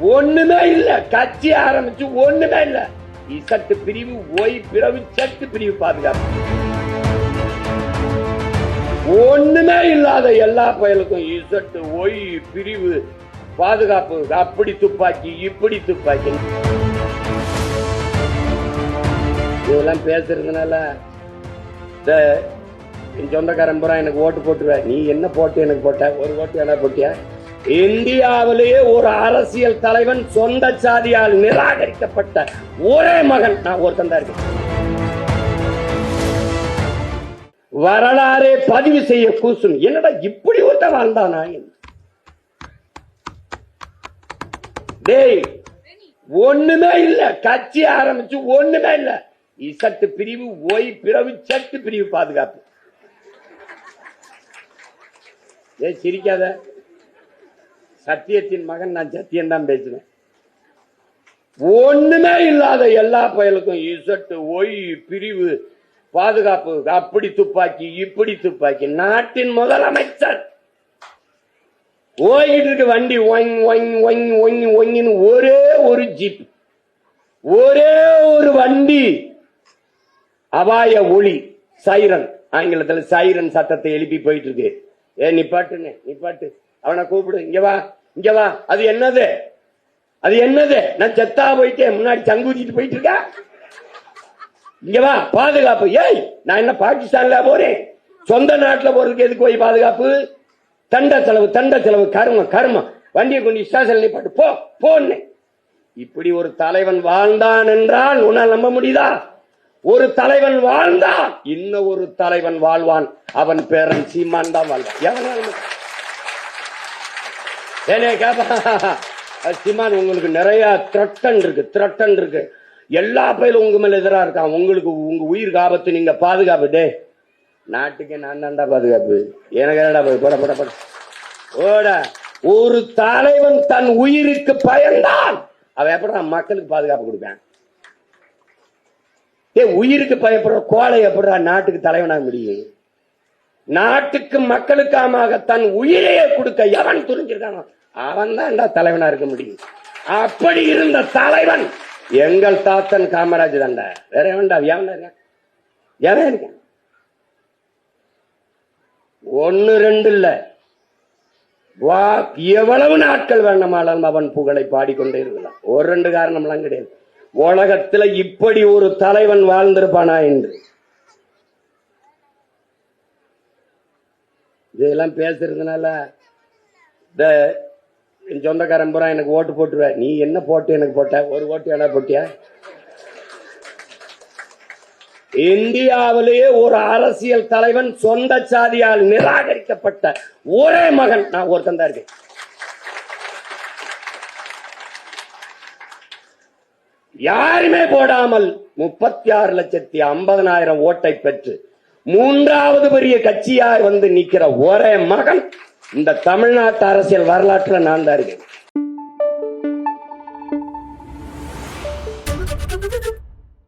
ஒண்ணுமே இல்ல. கட்சி ஆரம்பிச்சு ஒண்ணுமே இல்ல. இசட்டு பிரிவு ஒய் பிறவு சட்டு பிரிவு பாதுகாப்பு. ஒண்ணுமே இல்லாத எல்லா பயலுக்கும் இசட்டு ஒய் பிரிவு பாதுகாப்பு. அப்படி துப்பாக்கி இப்படி துப்பாக்கி. இதெல்லாம் பேசுறதுனால என் சொந்தக்காரன் பூரா எனக்கு ஓட்டு போட்டுருவேன் நீ என்ன போட்டு எனக்கு போட்ட? ஒரு ஓட்டு என்ன போட்டியா? இந்தியாவிலேயே ஒரு அரசியல் தலைவன் சொந்த சாதியால் நிராகரிக்கப்பட்ட ஒரே மகன் நான் ஒருத்தன் தான் இருக்கேன். வரலாறே பதிவு செய்ய கூசும். என்னடா இப்படி ஒருத்த வாழ்ந்தானா டேய் ஒண்ணுமே இல்ல. கட்சி ஆரம்பிச்சு ஒண்ணுமே இல்ல. இசட்டு பிரிவு ஒய் பிறவு சட்டு பிரிவு பாதுகாப்பு. ஏய் சிரிக்காத. சத்தியத்தின் மகன் நான் சத்தியம் தான் பேசுவேன். ஒண்ணுமே இல்லாத எல்லா பயலுக்கும் இசட்டு ஒய் பிரிவு பாதுகாப்பு அப்படி துப்பாக்கி இப்படி துப்பாக்கி நாட்டின் முதலமைச்சர். ஓய்கிட்டு இருக்கு வண்டி ஒங் ஒங் ஒங் ஒங் ஒங்கின்னு ஒரே ஒரு ஜீப். ஒரே ஒரு வண்டி. அபாய ஒளி சைரன். ஆங்கிலத்துல சைரன் சத்தத்தை எழுப்பி போயிட்டு இருக்கு. ஏ நிப்பாட்டுங்க நிப்பாட்டு அவனை கூப்பிடு. இங்க வா இங்க வா. அது என்னது? அது என்னது? நான் செத்தா போயிட்டேன் முன்னாடி சங்கூதிட்டு போயிட்டு இருக்கா இங்க வா பாதுகாப்பு. ஏய் நான் என்ன பாகிஸ்தான்ல போறேன்? சொந்த நாட்டுல போறதுக்கு எதுக்கு போய் பாதுகாப்பு? தண்ட செலவு தண்ட செலவு கருமம் கருமம். வண்டியை கொண்டு ஸ்டேஷன்ல நிப்பாட்டு. போ போன்னு. இப்படி ஒரு தலைவன் வாழ்ந்தான் என்றால் உன்னால் நம்ப முடியுதா? ஒரு தலைவன் வாழ்ந்தான் இன்னும் ஒரு தலைவன் வாழ்வான். அவன் பேரன் சீமான் தான் வாழ்வான். எவனாலும் ஏனே கேப்பா. சீமான் உங்களுக்கு நிறைய த்ரட்டன் இருக்கு த்ரட்டன் இருக்கு. எல்லா பயிலும் உங்க மேல எதிரா இருக்கான் உங்களுக்கு உங்க உயிருக்கு ஆபத்து நீங்க பாதுகாப்பு டே. நாட்டுக்கு நான் தான்டா பாதுகாப்பு. எனக்கு என்னடா போய்? போட போட போட. ஓட ஒரு தலைவன் தன் உயிருக்கு பயந்தான் அவன் எப்படி மக்களுக்கு பாதுகாப்பு கொடுப்பேன்? ஏ உயிருக்கு பயப்படுற கோலை எப்படா நாட்டுக்கு தலைவனாக முடியும்? நாட்டுக்கு மக்களுக்காக தன் உயிரையே கொடுக்க எவன் துணிஞ்சிருக்கானோ அவன் தான் தலைவனா இருக்க முடியும். அப்படி இருந்த தலைவன் எங்கள் தாத்தன் காமராஜ் தான்டா. வேற எவன்டா? எவன் இருக்கான்? எவன் இருக்கான்? ஒன்னு ரெண்டு இல்ல. வா எவ்வளவு நாட்கள் வேண்டுமானாலும் அவன் புகழை பாடிக்கொண்டே இருக்கலாம். ஒரு ரெண்டு காரணம்லாம் கிடையாது. உலகத்துல இப்படி ஒரு தலைவன் வாழ்ந்திருப்பானா என்று. இதெல்லாம் பேசுறதுனால இந்த என் சொந்தக்காரன் பூரா எனக்கு ஓட்டு போட்டுருவ. நீ என்ன போட்டு எனக்கு போட்ட? ஒரு ஓட்டு என்ன போட்டியா? இந்தியாவிலேயே ஒரு அரசியல் தலைவன் சொந்த சாதியால் நிராகரிக்கப்பட்ட ஒரே மகன் நான் ஒருத்தன் தான் இருக்கேன். யாருமே போடாமல் முப்பத்தி ஆறு லட்சத்தி ஐம்பதனாயிரம் ஓட்டை பெற்று மூன்றாவது பெரிய கட்சியாய் வந்து நிக்கிற ஒரே மகன் இந்த தமிழ்நாட்டு அரசியல் வரலாற்றுல நான் தான் இருக்கேன்.